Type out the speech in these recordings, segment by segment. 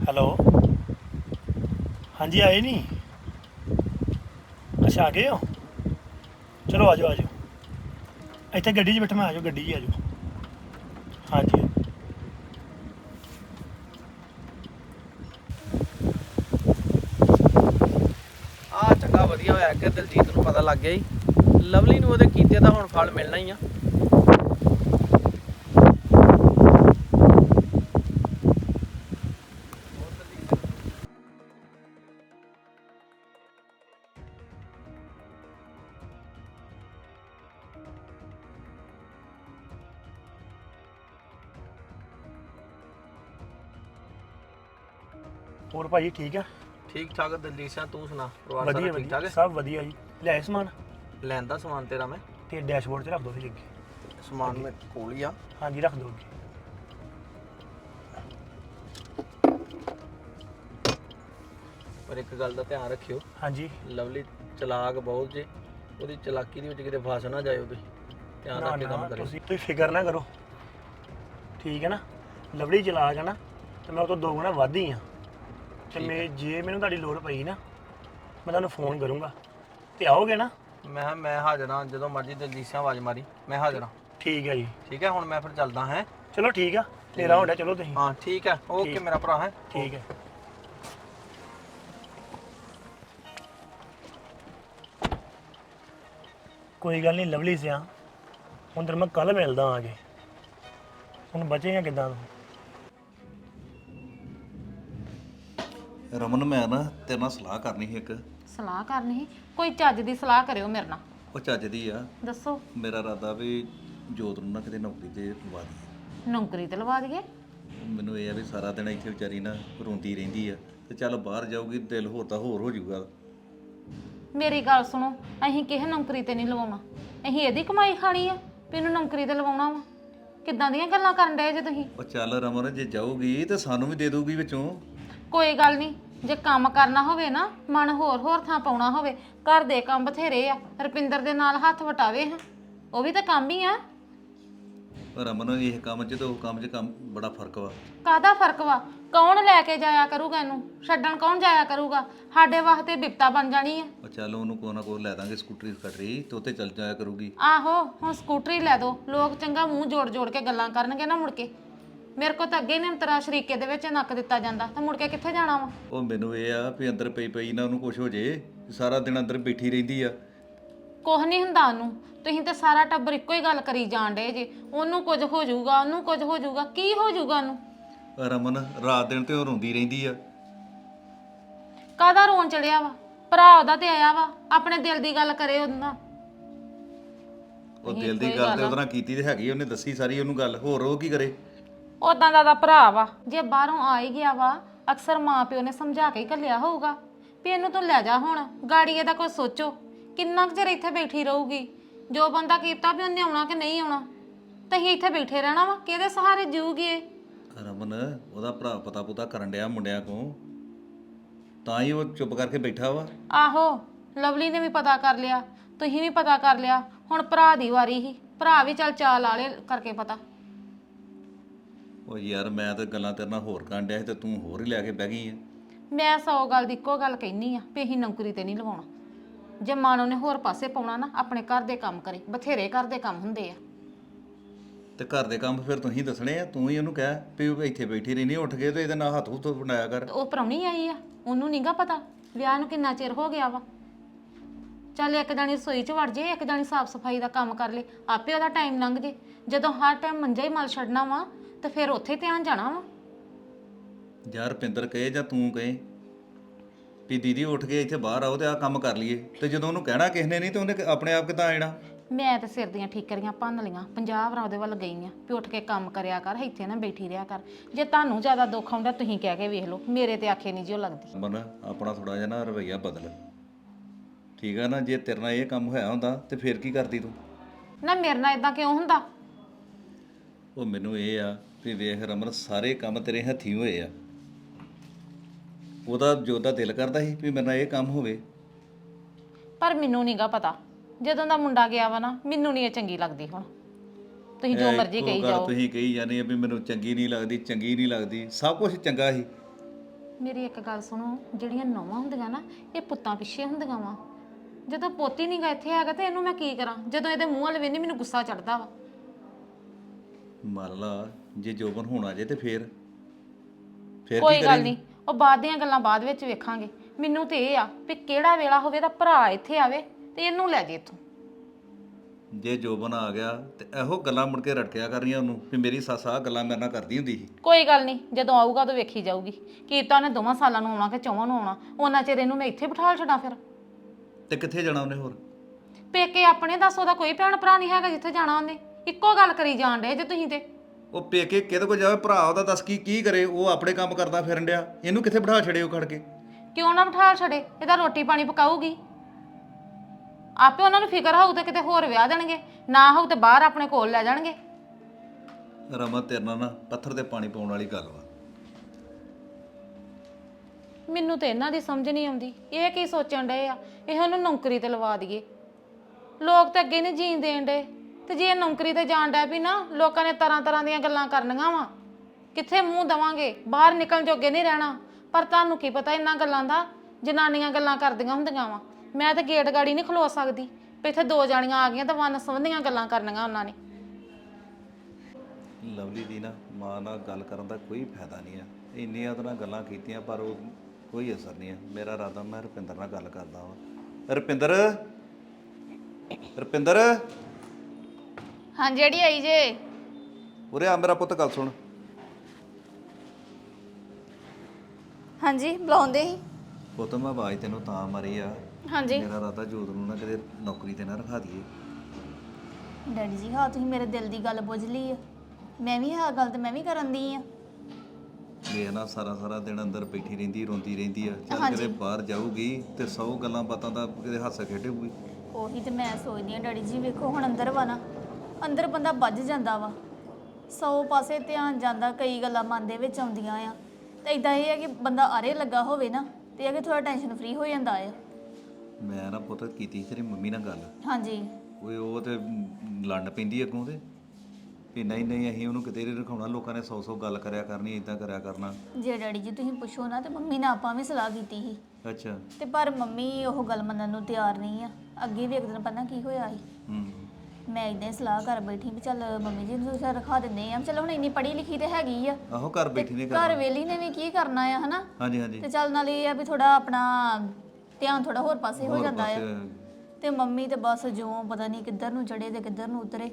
Hello. ਹਾਂਜੀ, ਆਏ ਨਹੀਂ ਅੱਛਾ, ਆ ਗਏ ਹੋ? ਚਲੋ ਆਜੋ ਆਜੋ ਇੱਥੇ ਗੱਡੀ 'ਚ ਬੈਠਾ, ਮੈਂ ਆਜੋ ਗੱਡੀ 'ਚ ਆਜੋ ਹਾਂਜੀ। ਆ ਚੰਗਾ ਵਧੀਆ ਹੋਇਆ ਕਿ ਦਿਲਜੀਤ ਨੂੰ ਪਤਾ ਲੱਗ ਗਿਆ ਜੀ। ਲਵਲੀ ਨੂੰ ਉਹਦੇ ਕੀਤੇ ਦਾ ਹੁਣ ਫਲ ਮਿਲਣਾ ਹੀ ਆ। ਹੋਰ ਭਾਜੀ ਠੀਕ ਆ? ਠੀਕ ਠਾਕ ਦਲਜੀਤ ਤੂੰ ਸੁਣਾ ਪਰਿਵਾਰ ਵਧੀਆ ਸਾਰਾ ਠੀਕ ਠਾਕ ਵਧੀਆ ਹੈ ਸਭ ਵਧੀਆ ਜੀ। ਲਿਆਏ ਸਮਾਨ? ਲੈਂਦਾ ਸਮਾਨ ਤੇਰਾ ਮੈਂ। ਤੇ ਡੈਸ਼ਬੋਰਡ 'ਚ ਰੱਖ ਦੋ ਫਿਰ ਅੱਗੇ। ਸਮਾਨ ਮੈਂ ਕੋਲ ਹੀ ਆ। ਹਾਂਜੀ ਰੱਖ ਦੋ ਅੱਗੇ। ਪਰ ਇੱਕ ਗੱਲ ਦਾ ਧਿਆਨ ਰੱਖਿਓ। ਹਾਂਜੀ। ਲਵਲੀ ਚਲਾਕ ਬਹੁਤ ਜੇ ਉਹਦੀ ਚਲਾਕੀ ਦੇ ਵਿੱਚ ਕਿਤੇ ਫਸ ਨਾ ਜਾਇਓ ਤੁਸੀਂ। ਧਿਆਨ ਨਾ ਰੱਖ ਕੇ ਕੰਮ ਨਾ ਕਰਿਓ। ਤੁਸੀਂ ਤੁਸੀਂ ਫਿਕਰ ਨਾ ਕਰੋ। ਠੀਕ ਹੈ ਨਾ? ਲਵਲੀ ਚਲਾ ਗਿਆ ਨਾ ਤੇ ਮੈਂ ਉਹ ਤੋਂ ਦੋ ਗੁਣਾ ਵੱਧ ਹੀ ਆ। ਤੇ ਮੈਂ ਜੇ ਮੈਨੂੰ ਤੁਹਾਡੀ ਲੋੜ ਪਈ ਨਾ ਮੈਂ ਤੁਹਾਨੂੰ ਫੋਨ ਕਰੂੰਗਾ। ਤੇ ਆਓਗੇ ਨਾ? ਮੈਂ ਕਿਹਾ ਮੈਂ ਹਾਜ਼ਰ ਹਾਂ ਜਦੋਂ ਮਰਜ਼ੀ ਦਲਜੀਤ ਸਿੰਘ ਆਵਾਜ਼ ਮਾਰੀ ਮੈਂ ਹਾਜ਼ਰ ਹਾਂ। ਠੀਕ ਹੈ ਜੀ। ਠੀਕ ਹੈ ਹੁਣ ਮੈਂ ਫਿਰ ਚੱਲਦਾ ਹੈ। ਚਲੋ ਠੀਕ ਆ ਤੇਰਾ ਹੁੰਦਾ ਚਲੋ ਤੁਸੀਂ। ਹਾਂ ਠੀਕ ਹੈ ਓਕੇ। ਮੇਰਾ ਭਰਾ ਹੈ। ਠੀਕ ਹੈ। ਕੋਈ ਗੱਲ ਨਹੀਂ ਲਵਲੀ ਸਿਆ ਹੁਣ ਤੈਨੂੰ ਮੈਂ ਕੱਲ ਮਿਲਦਾ ਆ ਕੇ। ਹੁਣ ਬਚੇਗਾ ਕਿਦਾਂ ਤੂੰ? ਰਮਨ ਮੈਂ ਨਾ ਤੇਰੇ ਨਾਲ ਸਲਾਹ ਕਰਨੀ ਸੀ ਇੱਕ। ਸਲਾਹ ਕਰਨੀ ਸੀ? ਕੋਈ ਚੱਜ ਦੀ ਸਲਾਹ ਕਰਿਓ ਮੇਰੇ ਨਾਲ। ਉਹ ਚੱਜ ਦੀ ਆ। ਦੱਸੋ। ਮੇਰਾ ਇਰਾਦਾ ਵੀ ਜੋਤ ਨੂੰ ਨਾ ਕਿਤੇ ਨੌਕਰੀ ਤੇ ਲਵਾ ਦਈਏ। ਨੌਕਰੀ ਤੇ ਲਵਾ ਦਈਏ? ਮੈਨੂੰ ਇਹ ਆ ਵੀ ਸਾਰਾ ਦਿਨ ਇੱਥੇ ਵਿਚਾਰੀ ਨਾ ਰੋਂਦੀ ਰਹਿੰਦੀ ਆ ਤੇ ਚੱਲ ਬਾਹਰ ਜਾਊਗੀ ਦਿਲ ਹੋਰ ਤਾਂ ਹੋਰ ਹੋ ਜਾਊਗਾ। ਮੇਰੀ ਗੱਲ ਸੁਣੋ ਅਸੀਂ ਕਿਸੇ ਨੌਕਰੀ ਤੇ ਨਹੀਂ ਲਵਾਉਣਾ। ਅਸੀਂ ਇਹਦੀ ਕਮਾਈ ਖਾਣੀ ਆ ਵੀ ਇਹਨੂੰ ਨੌਕਰੀ ਤੇ ਲਵਾਉਣਾ ਵਾ। ਕਿੱਦਾਂ ਦੀਆਂ ਗੱਲਾਂ ਕਰਨ ਡਏ ਜੇ ਤੁਸੀਂ? ਉਹ ਚੱਲ ਰਮਨ ਜੇ ਜਾਊਗੀ ਤੇ ਸਾਨੂੰ ਵੀ ਦੇ ਦਊਗੀ ਵਿੱਚੋਂ। ਕੋਈ ਗੱਲ ਨਹੀਂ ਜੇ ਕੰਮ ਕਰਨਾ ਹੋਵੇ ਨਾ ਮਨ ਹੋਰ ਹੋਰ ਥਾਂ ਪਾਉਣਾ ਹੋਵੇ ਘਰ ਦੇ ਕੰਮ ਬਥੇਰੇ ਆ ਰੁਪਿੰਦਰ ਦੇ ਨਾਲ ਹੱਥ ਵਟਾਵੇ ਹਾਂ ਉਹ ਵੀ ਤਾਂ ਕੰਮ ਹੀ ਆ। ਪਰ ਰਮਨ ਇਹ ਕੰਮ 'ਚ ਤੇ ਉਹ ਕੰਮ 'ਚ ਕੰਮ ਬੜਾ ਫ਼ਰਕ ਵਾ। ਕਾਹਦਾ ਫ਼ਰਕ ਵਾ? ਕੌਣ ਲੈ ਕੇ ਜਾਇਆ ਕਰੂਗਾ ਇਹਨੂੰ? ਛੱਡਣ ਕੌਣ ਜਾਇਆ ਕਰੂਗਾ? ਸਾਡੇ ਵਾਸਤੇ ਬਿਪਤਾ ਬਣ ਜਾਣੀ ਆ। ਉਹ ਚੱਲ ਉਹਨੂੰ ਕੋਈ ਨਾ ਕੋਈ ਲੈ ਦਾਂਗੇ ਸਕੂਟਰੀ ਸਕਟਰੀ ਤੇ ਉੱਤੇ ਚੱਲ ਜਾਇਆ ਕਰੂਗੀ। ਆਹੋ ਹੁਣ ਸਕੂਟਰੀ ਲੈ ਦੋ। ਲੋਕ ਚੰਗਾ ਮੂੰਹ ਜੋੜ ਜੋੜ ਕੇ ਗੱਲਾਂ ਕਰਨਗੇ ਨਾ ਮੁੜ ਕੇ। ਮੇਰੇ ਕੋ ਤਾਂ ਅੱਗੇ ਨੇ ਤਰਾ ਸ਼ਰੀਕੇ ਦੇ ਵਿੱਚ ਨੱਕ ਦਿੱਤਾ ਜਾਂਦਾ ਤਾਂ ਮੁੜ ਕੇ ਕਿੱਥੇ ਜਾਣਾ ਵਾ? ਉਹ ਮੈਨੂੰ ਇਹ ਆ ਵੀ ਅੰਦਰ ਪਈ ਪਈ ਨਾ ਉਹਨੂੰ ਕੁਝ ਹੋ ਜੇ ਸਾਰਾ ਦਿਨ ਅੰਦਰ ਬੈਠੀ ਰਹਿੰਦੀ ਆ। ਕੁਝ ਨਹੀਂ ਹੁੰਦਾ ਉਹਨੂੰ ਤੁਸੀਂ ਤੇ ਸਾਰਾ ਟੱਬਰ ਇੱਕੋ ਹੀ ਗੱਲ ਕਰੀ ਜਾਣ ਡੇ ਜੇ ਉਹਨੂੰ ਕੁਝ ਹੋ ਜਾਊਗਾ ਉਹਨੂੰ ਕੁਝ ਹੋ ਜਾਊਗਾ ਕੀ ਹੋ ਜਾਊਗਾ ਉਹਨੂੰ? ਰਮਨ ਰਾਤ ਦਿਨ ਤੇ ਉਹ ਰੋਂਦੀ ਰਹਿੰਦੀ ਆ। ਕਾਹਦਾ ਰੋਣ ਚੜਿਆ ਵਾ? ਭਰਾ ਉਹਦਾ ਤੇ ਆਇਆ ਵਾ ਆਪਣੇ ਦਿਲ ਦੀ ਗੱਲ ਕਰੇ ਉਹਦਾ ਉਹ ਦਿਲ ਦੀ ਗੱਲ ਤੇ ਉਹਦੇ ਨਾਲ ਕੀਤੀ ਤੇ ਹੈਗੀ ਉਹਨੇ ਦੱਸੀ ਸਾਰੀ ਉਹਨੂੰ ਗੱਲ ਹੋਰ ਉਹ ਕੀ ਕਰੇ? ਉਦਾਂ ਦਾ ਦਾ ਭਰਾ ਵਾ। ਜੇ ਬਾਹਰੋਂ ਆ ਹੀ ਗਿਆ ਵਾ ਅਕਸਰ ਮਾਂ ਪਿਓ ਨੇ ਸਮਝਾ ਕੇ ਹੀ ਘੱਲਿਆ ਹੋਊਗਾ। ਵੀ ਇਹਨੂੰ ਤੂੰ ਲੈ ਜਾ ਹੁਣ ਗਾੜੀ ਇਹਦਾ ਕੋਈ ਸੋਚੋ। ਕਿੰਨਾ ਕੁ ਚਿਰ ਇੱਥੇ ਬੈਠੀ ਰਹੂਗੀ? ਜੋ ਬੰਦਾ ਕੀਤਾ ਵੀ ਉਹਨੇ ਆਉਣਾ ਕਿ ਨਹੀਂ ਆਉਣਾ? ਤਾਂ ਅਸੀਂ ਇੱਥੇ ਬੈਠੇ ਰਹਿਣਾ ਵਾ ਕਿਹਦੇ ਸਹਾਰੇ ਜੀਊਗੀ ਇਹ? ਰਮਨ ਉਹਦਾ ਭਰਾ ਪਤਾ ਪੁਤਾ ਕਰਨ ਡਿਆ ਮੁੰਡਿਆਂ ਕੋ ਤਾਂ ਹੀ ਉਹ ਚੁੱਪ ਕਰਕੇ ਬੈਠਾ ਵਾ। ਆਹੋ ਲਵਲੀ ਨੇ ਵੀ ਪਤਾ ਕਰ ਲਿਆ ਤੁਸੀਂ ਵੀ ਪਤਾ ਕਰ ਲਿਆ। ਹੁਣ ਭਰਾ ਦੀ ਵਾਰੀ ਹੀ। ਭਰਾ ਵੀ ਚੱਲ ਚਾਲ ਆਲੇ ਕਰਕੇ ਪਤਾ। ਉਹ ਯਾਰ ਮੈਂ ਤਾਂ ਗੱਲਾਂ ਤੇਰੇ ਨਾਲ ਹੋਰ ਕਰਨ ਡਿਆ ਸੀ ਤੇ ਤੂੰ ਹੋਰ ਹੀ ਲੈ ਕੇ ਬਹਿ ਗਈ ਆ। ਮੈਂ ਸੌ ਗੱਲ ਦੀ ਇੱਕੋ ਗੱਲ ਕਹਿਨੀ ਆ ਵੀ ਅਸੀਂ ਨੌਕਰੀ ਤੇ ਨਹੀਂ ਲਵਾਉਣਾ। ਜੇ ਮਨ ਉਹਨੇ ਹੋਰ ਪਾਸੇ ਪਾਉਣਾ ਨਾ ਆਪਣੇ ਘਰ ਦੇ ਕੰਮ ਕਰੇ ਬਥੇਰੇ ਘਰ ਦੇ ਕੰਮ ਹੁੰਦੇ ਆ। ਤੇ ਘਰ ਦੇ ਕੰਮ ਫਿਰ ਤੂੰ ਹੀ ਦੱਸਣੇ ਆ ਤੂੰ ਹੀ ਉਹਨੂੰ ਕਹਿ ਵੀ ਉਹ ਇੱਥੇ ਬੈਠੀ ਰਹਿਣੀ ਉੱਠ ਕੇ ਤੇ ਇਹਦੇ ਨਾਲ ਹੱਥ ਹੁੱਥ ਬਣਾਇਆ ਕਰ। ਤੇ ਉਹ ਪ੍ਰਾਹੁਣੀ ਆਈ ਆ ਉਹਨੂੰ ਨਹੀਂਗਾ ਪਤਾ ਵਿਆਹ ਨੂੰ ਕਿੰਨਾ ਚਿਰ ਹੋ ਗਿਆ ਵਾ। ਚੱਲ ਇੱਕ ਜਾਣੀ ਰਸੋਈ 'ਚ ਵੜ ਜੇ ਇੱਕ ਜਾਣੀ ਸਾਫ਼ ਸਫ਼ਾਈ ਦਾ ਕੰਮ ਕਰ ਲੇ ਆਪੇ ਉਹਦਾ ਟਾਈਮ ਲੰਘ ਜੇ। ਜਦੋਂ ਹਰ ਟਾਈਮ ਮੰਜਾ ਹੀ ਮਲ ਛੱਡਣਾ ਵਾ ਤੇ ਫਿਰ ਉੱਥੇ ਧਿਆਨ ਜਾਣਾ ਵਾ? ਯਾਰ ਰੁਪਿੰਦਰ ਕਹੇ ਜਾਂ ਤੂੰ ਕਹੇ ਵੀ ਦੀਦੀ ਉੱਠ ਕੇ ਇੱਥੇ ਬਾਹਰ ਆਓ ਤੇ ਆਹ ਕੰਮ ਕਰ ਲਈਏ। ਤੇ ਜਦੋਂ ਉਹਨੂੰ ਕਹਿਣਾ ਕਿਸ ਨੇ ਨਹੀਂ ਤੇ ਉਹਨੇ ਆਪਣੇ ਆਪ ਕਿਦਾਂ ਆਣਾ ਮੈਂ ਤੇ ਸਿਰ ਦੀਆਂ ਠੀਕਰੀਆਂ ਭੰਨ ਲੀਆਂ ਪੰਜਾਬ ਰਾਂ ਉਹਦੇ ਵੱਲ ਗਈ ਆ ਵੀ ਉੱਠ ਕੇ ਕੰਮ ਕਰਿਆ ਕਰ ਇੱਥੇ ਨਾ ਬੈਠੀ ਰਿਹਾ ਕਰ। ਜੇ ਤੁਹਾਨੂੰ ਜ਼ਿਆਦਾ ਦੁੱਖ ਆਉਂਦਾ ਤੁਸੀਂ ਕਹਿ ਕੇ ਵੇਖ ਲਓ ਮੇਰੇ ਤੇ ਆਖੇ ਨਹੀਂ ਜਿਉ ਲੱਗਦੀ। ਮਨ ਆਪਣਾ ਥੋੜਾ ਜਿਹਾ ਨਾ ਰਵਈਆ ਬਦਲ। ਠੀਕ ਆ ਨਾ ਜੇ ਤੇਰੇ ਨਾਲ ਇਹ ਕੰਮ ਹੋਇਆ ਹੁੰਦਾ ਤੇ ਫਿਰ ਕੀ ਕਰਦੀ ਤੂੰ? ਨਾ ਮੇਰੇ ਨਾਲ ਇਦਾਂ ਕਿਉਂ ਹੁੰਦਾ? ਉਹ ਮੈਨੂੰ ਇਹ ਆ ਵੀ ਵੇਖ ਰਮਨ ਸਾਰੇ ਕੰਮ ਤੇਰੇ ਹੱਥੀਂ ਹੋਏ ਆ। ਉਹਦਾ ਜੋ ਦਾ ਦਿਲ ਕਰਦਾ ਸੀ ਵੀ ਮੇਰੇ ਨਾਲ ਇਹ ਕੰਮ ਹੋਵੇ। ਪਰ ਮੈਨੂੰ ਨਹੀਂਗਾ ਪਤਾ। ਜਦੋਂ ਦਾ ਮੁੰਡਾ ਗਿਆ ਵਾ ਨਾ ਮੈਨੂੰ ਨਹੀਂ ਇਹ ਚੰਗੀ ਲੱਗਦੀ ਹੁਣ। ਤੁਸੀਂ ਜੋ ਇਹ ਮਰਜ਼ੀ ਇੱਕੋ ਕਹੀ ਗੱਲ ਜਾਓ। ਤੁਸੀਂ ਕਹੀ ਜਾਂਦੇ ਆ ਵੀ ਮੈਨੂੰ ਚੰਗੀ ਨਹੀਂ ਲੱਗਦੀ ਚੰਗੀ ਨਹੀਂ ਲੱਗਦੀ। ਸਭ ਕੁਝ ਚੰਗਾ ਸੀ। ਮੇਰੀ ਇੱਕ ਗੱਲ ਸੁਣੋ ਜਿਹੜੀਆਂ ਨੌਵਾਂ ਹੁੰਦੀਆਂ ਨਾ ਇਹ ਪੁੱਤਾਂ ਪਿੱਛੇ ਹੁੰਦੀਆਂ ਵਾ। ਜਦੋਂ ਪੋਤੀ ਨਹੀਂ ਗਾ ਇੱਥੇ ਹੈਗਾ ਤੇ ਇਹਨੂੰ ਮੈਂ ਕੀ ਕਰਾਂ? ਜਦੋਂ ਇਹਦੇ ਮੂੰਹ ਵਾਲੇ ਵੇਨੀ ਮੈਨੂੰ ਗੁੱਸਾ ਚੜਦਾ ਵਾ। ਮੰਨ ਲਾ। ਜੇ ਜੋਬਨ ਹੋਣਾ ਜੇ ਤੇ ਫੇਰ। ਫੇਰ ਕੋਈ ਕੀ ਗੱਲ ਕਰੇਂਗੀ? ਨਹੀਂ ਉਹ ਬਾਅਦ ਦੀਆਂ ਗੱਲਾਂ ਬਾਅਦ ਵਿੱਚ ਵੇਖਾਂਗੇ। ਮੈਨੂੰ ਤੇ ਇਹ ਆ ਵੀ ਕਿਹੜਾ ਵੇਲਾ ਹੋਵੇ ਤਾਂ ਭਰਾ ਇੱਥੇ ਆਵੇ ਤੇ ਇਹਨੂੰ ਲੈ ਜੇ ਇੱਥੋਂ। ਜੇ ਜੋਬਨ ਆ ਗਿਆ ਤੇ ਇਹੋ ਗੱਲਾਂ ਮੁੜ ਕੇ ਰਟਕਿਆ ਕਰਨੀਆਂ ਉਹਨੂੰ ਵੀ ਮੇਰੀ ਸੱਸ ਆ ਗੱਲਾਂ ਮੇਰੇ ਨਾਲ ਕਰਦੀ ਹੁੰਦੀ ਸੀ। ਕੋਈ ਗੱਲ ਨਹੀਂ ਜਦੋਂ ਆਊਗਾ ਤਾਂ ਵੇਖੀ ਜਾਊਗੀ। ਕੀਤਾ ਉਹਨੇ ਦੋਵਾਂ ਸਾਲਾਂ ਨੂੰ ਆਉਣਾ ਕਿ ਚੌਵਾਂ ਨੂੰ ਆਉਣਾ ਉਹਨਾਂ ਚਿਰ ਇਹਨੂੰ ਮੈਂ ਇੱਥੇ ਬਿਠਾਲ ਛੱਡਾਂ ਫਿਰ। ਤੇ ਕਿੱਥੇ ਜਾਣਾ ਉਹਨੇ ਹੋਰ? ਪੇਕੇ ਆਪਣੇ ਦੱਸ ਉਹਦਾ ਕੋਈ ਭੈਣ ਭਰਾ ਨਹੀਂ ਹੈਗਾ ਜਿੱਥੇ ਜਾਣਾ ਉਹਨੇ। ਇੱਕੋ ਗੱਲ ਕਰੀ ਜਾਣ ਡੇ ਜੇ ਤੁਸੀਂ ਤੇ। ਉਹ ਪੇਕੇ ਕਿਹਦੇ ਕੋ ਜਾਵੇ ਭਰਾ ਉਹਦਾ ਦੱਸ ਕੀ ਕੀ ਕਰੇ ਉਹ ਆਪਣੇ ਕੰਮ ਕਰਦਾ ਫਿਰਨ ਡਿਆ। ਇਹਨੂੰ ਕਿੱਥੇ ਬਿਠਾ ਛੜੇ ਉਹ ਖੜ ਕੇ? ਕਿਉਂ ਨਾ ਬਿਠਾ ਛੜੇ ਇਹਦਾ ਰੋਟੀ ਪਾਣੀ ਪਕਾਊਗੀ। ਆਪੇ ਉਹਨਾਂ ਨੂੰ ਫਿਕਰ ਹੋਊ ਤੇ ਕਿਤੇ ਹੋਰ ਵਿਆਹ ਦੇਣਗੇ ਨਾ ਹੋਊ ਤੇ ਬਾਹਰ ਆਪਣੇ ਕੋਲ ਲੈ ਜਾਣਗੇ। ਰਮਾ ਤੇਰੇ ਨਾਲ ਨਾ ਪੱਥਰ ਤੇ ਪਾਣੀ ਪਾਉਣ ਵਾਲੀ ਗੱਲ ਵਾ। ਮੈਨੂੰ ਤੇ ਇਹਨਾਂ ਦੀ ਸਮਝ ਨਹੀਂ ਆਉਂਦੀ। ਇਹ ਕੀ ਸੋਚਣ ਡਏ ਆ? ਇਹ ਉਹਨੂੰ ਨੌਕਰੀ ਤੇ ਲਵਾ ਦਈਏ। ਲੋਕ ਤਾਂ ਅੱਗੇ ਨਹੀਂ ਜੀਣ ਦੇਣ ਡੇ ਤੇ ਜੇ ਨੌਕਰੀ ਤੇ ਜਾਣ ਡੈ ਵੀ ਨਾ, ਲੋਕਾਂ ਨੇ ਤਰ੍ਹਾਂ ਤਰ੍ਹਾਂ ਦੀਆਂ ਗੱਲਾਂ ਕਰਨੀਆਂ ਵਾ। ਕਿੱਥੇ ਮੂੰਹ ਦਵਾਂਗੇ? ਬਾਹਰ ਨਿਕਲਣ ਜੋਗੇ ਨਹੀਂ ਰਹਿਣਾ। ਪਰ ਤੁਹਾਨੂੰ ਕੀ ਪਤਾ ਇਹਨਾਂ ਗੱਲਾਂ ਦਾ? ਜਨਾਨੀਆਂ ਗੱਲਾਂ ਕਰਦੀਆਂ ਹੁੰਦੀਆਂ ਵਾ। ਮੈਂ ਤਾਂ ਗੇਟ ਗਾੜੀ ਨਹੀਂ ਖਲੋ ਸਕਦੀ। ਵੀ ਇੱਥੇ ਦੋ ਜਾਣੀਆਂ ਆ ਗਈਆਂ ਤਾਂ ਵਨ ਸੰਬੰਧੀਆਂ ਗੱਲਾਂ ਕਰਨੀਆਂ ਉਹਨਾਂ ਨੇ। ਲਵਲੀ ਦੀ ਨਾ ਮਾਂ ਨਾਲ ਗੱਲ ਕਰਨ ਦਾ ਕੋਈ ਫਾਇਦਾ ਨਹੀਂ ਆ। ਇੰਨੀਆਂ ਉਹਦੇ ਨਾਲ ਗੱਲਾਂ ਕੀਤੀਆਂ, ਪਰ ਉਹ ਕੋਈ ਅਸਰ ਨਹੀਂ ਆ। ਮੇਰਾ ਇਰਾਦਾ ਮੈਂ ਰੁਪਿੰਦਰ ਨਾਲ ਗੱਲ ਕਰਦਾ ਵਾਂ। ਰੁਪਿੰਦਰ? ਰੁਪਿੰਦਰ? ਹਾਂ ਜਿਹੜੀ ਆਈ ਜੇ। ਉਰੇ ਆ ਮੇਰਾ ਪੁੱਤ ਗੱਲ ਸੁਣ। ਹਾਂਜੀ ਬੁਲਾਉਂਦੇ ਸੀ। ਪੁੱਤ ਮੈਂ ਆਵਾਜ਼ ਤੈਨੂੰ ਤਾਂ ਮਾਰੀ ਆ। ਹਾਂਜੀ। ਮੇਰਾ ਇਰਾਦਾ ਜੋਤ ਨੂੰ ਨਾ ਕਿਤੇ ਨੌਕਰੀ ਤੇ ਨਾ ਰਖਾ ਦਈਏ। ਡੈਡੀ ਜੀ ਹਾਂ ਤੁਸੀਂ ਮੇਰੇ ਦਿਲ ਦੀ ਗੱਲ ਬੁੱਝ ਲਈ ਆ। ਮੈਂ ਵੀ ਹਾਂ ਗੱਲ ਤੇ ਮੈਂ ਵੀ ਕਰਨ ਦੀ ਆ। ਵੇਖ ਨਾ ਸਾਰਾ ਸਾਰਾ ਦਿਨ ਅੰਦਰ ਬੈਠੀ ਰਹਿੰਦੀ ਰੋਂਦੀ ਰਹਿੰਦੀ ਆ। ਚੱਲ ਕਿਤੇ ਬਾਹਰ ਜਾਊਗੀ ਤੇ 100 ਗੱਲਾਂ ਬਾਤਾਂ ਦਾ ਕਿਤੇ ਹੱਸ ਖੇਡੂਗੀ ਉਹੀ ਤੇ ਮੈਂ ਸੋਚਦੀ ਆ ਡੈਡੀ ਜੀ ਵੇਖੋ ਹੁਣ ਅੰਦਰ ਵਾ ਨਾ। ਅੰਦਰ ਬੰਦਾ ਵੱਜ ਜਾਂਦਾ ਵਾ। ਸੌ ਪਾਸੇ ਧਿਆਨ ਜਾਂਦਾ ਕਈ ਗੱਲਾਂ ਮਨ ਦੇ ਵਿੱਚ ਆਉਂਦੀਆਂ ਆ। ਤੇ ਇਦਾਂ ਇਹ ਹੈ ਕਿ ਬੰਦਾ ਆਰੇ ਲੱਗਾ ਹੋਵੇ ਨਾ ਤੇ ਇਹ ਕਿ ਥੋੜਾ ਟੈਨਸ਼ਨ ਫ੍ਰੀ ਹੋ ਜਾਂਦਾ ਆ। ਮੈਂ ਨਾ ਪੁੱਤ ਕੀਤੀ ਤੇਰੀ ਮੰਮੀ ਨਾਲ ਗੱਲ। ਹਾਂਜੀ। ਓਏ ਉਹ ਤੇ ਲੜਨ ਪੈਂਦੀ ਅੱਗੋਂ ਤੇ। ਵੀ ਨਹੀਂ ਨਹੀਂ ਅਸੀਂ ਉਹਨੂੰ ਕਿਤੇ ਨਹੀਂ ਰਖਾਉਣਾ ਲੋਕਾਂ ਨੇ ਸੌ ਸੌ ਗੱਲ ਕਰਿਆ ਕਰਨੀ ਇਦਾਂ ਕਰਿਆ ਕਰਨਾ। ਜੇ ਡੈਡੀ ਜੀ ਤੁਸੀਂ ਪੁੱਛੋ ਨਾ ਤੇ ਮੰਮੀ ਨਾਲ ਆਪਾਂ ਵੀ ਸਲਾਹ ਕੀਤੀ ਸੀ। ਅੱਛਾ। ਤੇ ਪਰ ਮੰਮੀ ਉਹ ਗੱਲ ਮੰਨਣ ਨੂੰ ਤਿਆਰ ਨਹੀਂ ਆ। ਅੱਗੇ ਵੀ ਇੱਕ ਦਿਨ ਪਹਿਲਾਂ ਕੀ ਹੋਇਆ ਸੀ। ਹੂੰ। ਮੈਂ ਇਦਾਂ ਸਲਾਹ ਕਰ ਬੈਠੀ ਵੀ ਚੱਲ ਮੰਮੀ ਜੀ ਨੂੰ ਸਿਰ ਰਖਾ ਦਿੰਦੇ ਆ। ਚਲੋ ਹੁਣ ਇੰਨੀ ਪੜ੍ਹੀ ਲਿਖੀ ਤੇ ਹੈਗੀ ਆ। ਆਹੋ ਘਰ ਬੈਠੀ ਨੇ ਘਰ ਵੇਲੀ ਨੇ ਵੀ ਕੀ ਕਰਨਾ ਆ ਹਨਾ? ਹਾਂਜੀ ਹਾਂਜੀ। ਤੇ ਚੱਲ ਨਾਲ ਇਹ ਆ ਵੀ ਥੋੜਾ ਆਪਣਾ ਧਿਆਨ ਥੋੜਾ ਹੋਰ ਪਾਸੇ ਹੋ ਹੋਰ ਜਾਂਦਾ ਆ। ਪਾਸੇ। ਤੇ ਮੰਮੀ ਤੇ ਬਸ ਜਿਉਂ ਪਤਾ ਨਹੀਂ ਕਿੱਧਰ ਨੂੰ ਚੜੇ ਤੇ ਕਿੱਧਰ ਨੂੰ ਉਤਰੇ।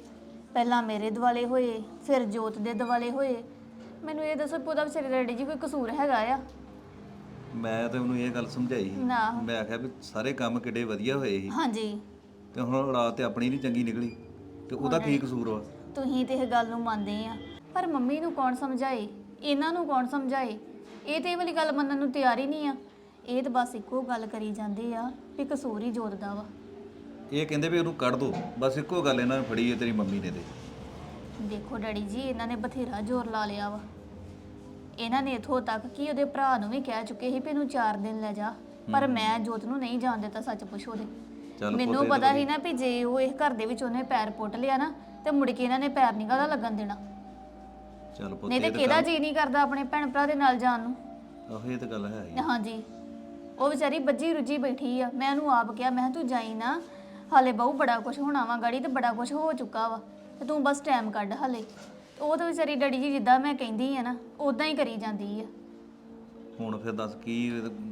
ਪਹਿਲਾਂ ਮੇਰੇ ਦਿਵਾਲੇ ਹੋਏ ਫਿਰ ਜੋਤ ਦੇ ਦਿਵਾਲੇ ਹੋਏ। ਮੈਨੂੰ ਇਹ ਦੱਸੋ ਪੋਦਾ ਵਿਚਾਰੇ ਡੈਡੀ ਜੀ ਕੋਈ ਕਸੂਰ ਹੈਗਾ ਆ? ਮੈਂ ਤੇ ਉਹਨੂੰ ਇਹ ਗੱਲ ਸਮਝਾਈ ਸੀ। ਨਾ। ਮੈਂ ਆਖਿਆ ਵੀ ਸਾਰੇ ਕੰਮ ਕਿੱਡੇ ਵਧੀਆ ਹੋਏ ਸੀ। ਹਾਂਜੀ। ਤੇ ਹੁਣ ਰਾਤ ਤੇ ਆਪਣੀ ਨਹੀਂ ਚੰਗੀ ਨਿਕਲੀ। ਤੇ ਉਹਦਾ ਕੀ ਕਸੂਰ ਵਾ? ਤੁਸੀਂ ਤੇ ਇਹ ਗੱਲ ਨੂੰ ਮੰਨਦੇ ਆ। ਪਰ ਮੰਮੀ ਨੂੰ ਕੌਣ ਸਮਝਾਏ? ਇਹਨਾਂ ਨੂੰ ਕੌਣ ਸਮਝਾਏ? ਇਹ ਤੇ ਇਹ ਵਾਲੀ ਗੱਲ ਮੰਨਣ ਨੂੰ ਤਿਆਰ ਹੀ ਨਹੀਂ ਆ। ਇਹ ਤਾਂ ਬਸ ਇੱਕੋ ਗੱਲ ਕਰੀ ਜਾਂਦੇ ਆ ਵੀ ਕਸੂਰ ਹੀ ਜੋਤ ਦਾ ਵਾ। ਇਹ ਕਹਿੰਦੇ ਵੀ ਉਹਨੂੰ ਕੱਢ ਦੋ। ਬਸ ਇੱਕੋ ਗੱਲ ਇਹਨਾਂ ਨੇ ਫੜੀ ਹੈ ਤੇਰੀ ਮੰਮੀ ਨੇ ਤੇ। ਦੇਖੋ ਡੈਡੀ ਜੀ ਇਹਨਾਂ ਨੇ ਬਥੇਰਾ ਜ਼ੋਰ ਲਾ ਲਿਆ ਵਾ। ਇਹਨਾਂ ਨੇ ਇਥੋਂ ਤੱਕ ਕਿ ਉਹਦੇ ਭਰਾ ਨੂੰ ਵੀ ਕਹਿ ਚੁੱਕੇ ਸੀ ਵੀ ਇਹਨੂੰ 4 ਦਿਨ ਲੈ ਜਾ। ਪਰ ਮੈਂ ਜੋਤ ਨੂੰ ਨਹੀਂ ਜਾਣ ਦਿੱਤਾ ਸੱਚ ਪੁੱਛੋ ਦੇ ਚੱਲ ਮੈਨੂੰ ਪੁੱਤ ਸੀ ਨਾ ਵੀ ਜੇ ਉਹ ਇਹ ਘਰ ਦੇ ਵਿੱਚ ਉਹਨੇ ਪੈਰ ਪੁੱਟ ਲਿਆ ਨਾ ਤੇ ਮੁੜ ਕੇ ਇਹਨਾਂ ਨੇ ਪੈਰ ਨਹੀਂ ਕਦਾ ਲੱਗਣ ਦੇਣਾ। ਚੱਲ ਪੁੱਤ ਨਹੀਂ ਤੇ ਕਿਹਦਾ ਜੀ ਨਹੀਂ ਕਰਦਾ ਆਪਣੇ ਭੈਣ ਭਰਾ ਦੇ ਨਾਲ ਜਾਣ ਨੂੰ? ਆਹੋ ਇਹ ਤਾਂ ਗੱਲ ਹੈ ਹੀ। ਹਾਂਜੀ। ਉਹ ਵਿਚਾਰੀ ਬੱਜੀ ਰੁੱਜੀ ਬੈਠੀ ਆ। ਮੈਂ ਉਹਨੂੰ ਆਪ ਕਿਹਾ ਮੈਂ ਕਿਹਾ ਤੂੰ ਜਾਈ ਨਾ ਹਾਲੇ ਬਹੁ ਬੜਾ ਕੁਝ ਹੋਣਾ ਵਾ ਗਾੜੀ ਤੇ ਬੜਾ ਕੁਝ ਹੋ ਚੁੱਕਾ ਵਾ ਤੇ ਤੂੰ ਬਸ ਟਾਈਮ ਕੱਢ ਹਾਲੇ। ਤੇ ਉਹ ਤਾਂ ਵਿਚਾਰੀ ਡੈਡੀ ਜੀ ਜਿੱਦਾਂ ਮੈਂ ਕਹਿੰਦੀ ਆ ਨਾ ਉਦਾਂ ਹੀ ਕਰੀ ਜਾਂਦੀ ਆ। ਹੁਣ ਫਿਰ ਦੱਸ ਕੀ